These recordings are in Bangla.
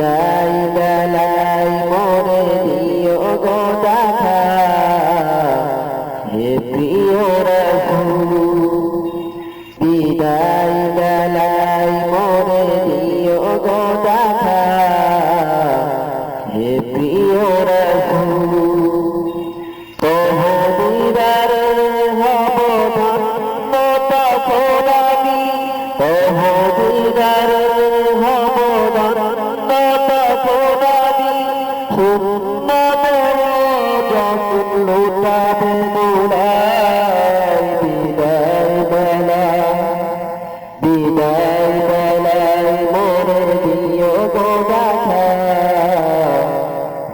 বিদায় বেলায় মোরে দিও গো দেখা হে প্রিয় রসুল বিদায় বেলায় মোরে দিও গো দেখা হে প্রিয় হব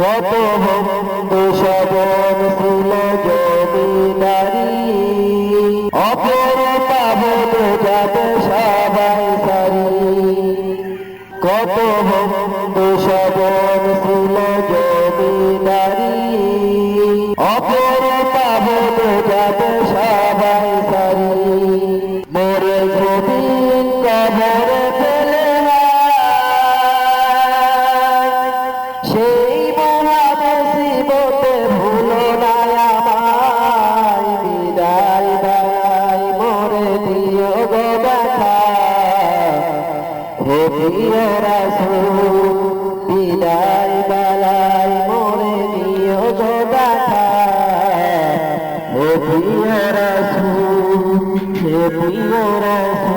কত সবন ছিল জমিদারি অপর পাবন যাবে সবাই সারি কত সবন কবরে ফেলে সেই মহামুসিবতে ভুলো না আমায়, বিদায় বেলায় মোরে দিও গো দেখা হে প্রিয় রাসূল, বিদায় বেলায় মোরে দিও গো দেখা হে প্রিয় রাসূল, হে প্রিয় রাসূল